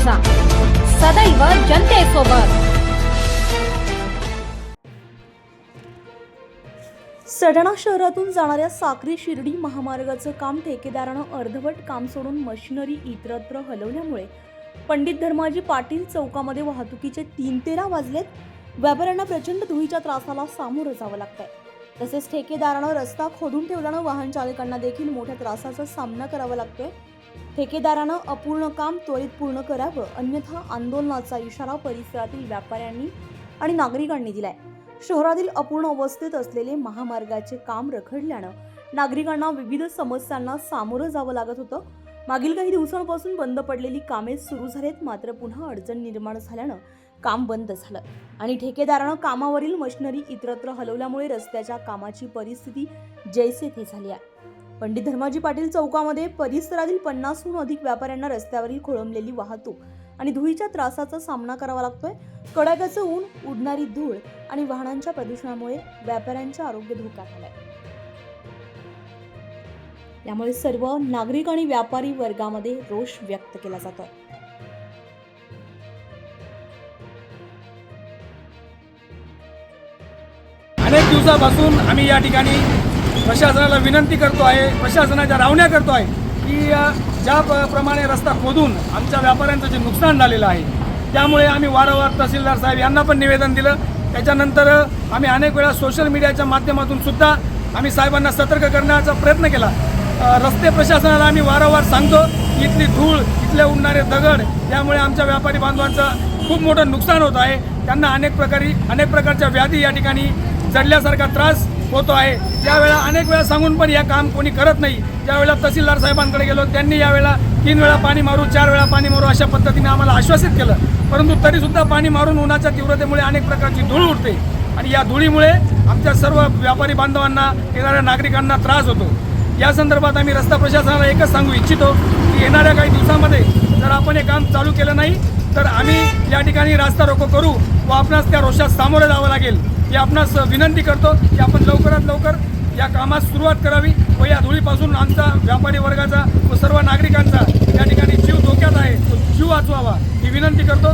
News सदैव जनतेसोबत सडणा शहरातून जाणाऱ्या साक्री शिर्डी महामार्गाचं काम ठेकेदारानं अर्धवट काम सोडून मशिनरी इतरत्र हलवल्यामुळे पंडित धर्माजी पाटील चौकामध्ये वाहतुकीचे तीन तेरा वाजलेत. व्यापाऱ्यांना प्रचंड धुळीच्या त्रासाला सामोरं जावं लागतंय. तसेच ठेकेदारानं रस्ता खोदून ठेवल्यानं वाहन चालकांना देखील मोठ्या त्रासाचा सामना करावा लागतोय. ठेकेदारानं अपूर्ण काम त्वरित पूर्ण करावं अन्यथा आंदोलनाचा इशारा परिसरातील व्यापाऱ्यांनी आणि नागरिकांनी दिलाय. शहरातील अपूर्ण अवस्थेत असलेले महामार्गाचे काम रखडल्यानं नागरिकांना विविध समस्यांना सामोरं जावं लागत होतं. मागील काही दिवसांपासून बंद पडलेली कामे सुरू झालेत मात्र पुन्हा अडचण निर्माण झाल्यानं काम बंद झालं. आणि ठेकेदारानं कामावरील मशिनरी इतरत्र हलवल्यामुळे रस्त्याच्या कामाची परिस्थिती जैसे थे झाली आहे. पंडित धर्माजी पाटील चौकामध्ये परिसरातील पन्नासहून अधिक व्यापाऱ्यांना रस्त्यावरील खोळंबलेली वाहतूक आणि धुळीच्या त्रासाचा सामना करावा लागतोय. कडाक्याचं ऊन उडणारी धूळ आणि वाहनांच्या प्रदूषणामुळे व्यापाऱ्यांचे आरोग्य धोक्यात आलंय. यामुळे सर्व नागरिक आणि व्यापारी वर्गामध्ये रोष व्यक्त केला जातोय. अनेक दिवसापासून आम्ही या ठिकाणी प्रशासनाला विनंती करतो आहे प्रशासनाच्या रावण्या करतो आहे की अ, ज्या प्रमाणे रस्ता खोदून आमच्या व्यापाऱ्यांचं जे नुकसान झालेलं आहे त्यामुळे आम्ही वारंवार तहसीलदार साहेब यांना पण निवेदन दिलं. त्याच्यानंतर आम्ही अनेक वेळा सोशल मीडियाच्या माध्यमातून सुद्धा आम्ही साहेबांना सतर्क करण्याचा प्रयत्न केला. रस्ते प्रशासनाला आम्ही वारंवार सांगतो की इथली धूळ इथले उडणारे दगड यामुळे आमच्या व्यापारी बांधवांचं खूप मोठं नुकसान होत आहे. त्यांना अनेक प्रकारे अनेक प्रकारच्या व्याधी या ठिकाणी जडल्यासारखा त्रास होतो आहे. ज्यावेळा अनेक वेळा सांगून पण या काम कोणी करत नाही ज्यावेळेला तहसीलदार साहेबांकडे गेलो त्यांनी यावेळेला तीन वेळा पाणी मारू चार वेळा पाणी मारू अशा पद्धतीने आम्हाला आश्वासित केलं. परंतु तरीसुद्धा पाणी मारून उन्हाच्या तीव्रतेमुळे अनेक प्रकारची धूळ उडते. आणि या धुळीमुळे आमच्या सर्व व्यापारी बांधवांना येणाऱ्या नागरिकांना त्रास होतो. या संदर्भात आम्ही रस्ता प्रशासनाला एकच सांगू इच्छितो की येणाऱ्या काही दिवसामध्ये जर आपण हे काम चालू केलं नाही तर आम्ही या ठिकाणी रास्ता रोको करू व आपणास त्या रोषात सामोरं जावं लागेल. ही आपणास विनंती करतो की आपण लवकरात लवकर या कामास सुरुवात करावी व या धुळीपासून आमचा व्यापारी वर्गाचा व सर्व नागरिकांचा या ठिकाणी जीव धोक्यात आहे. तो जीव वाचवावा. ही विनंती करतो.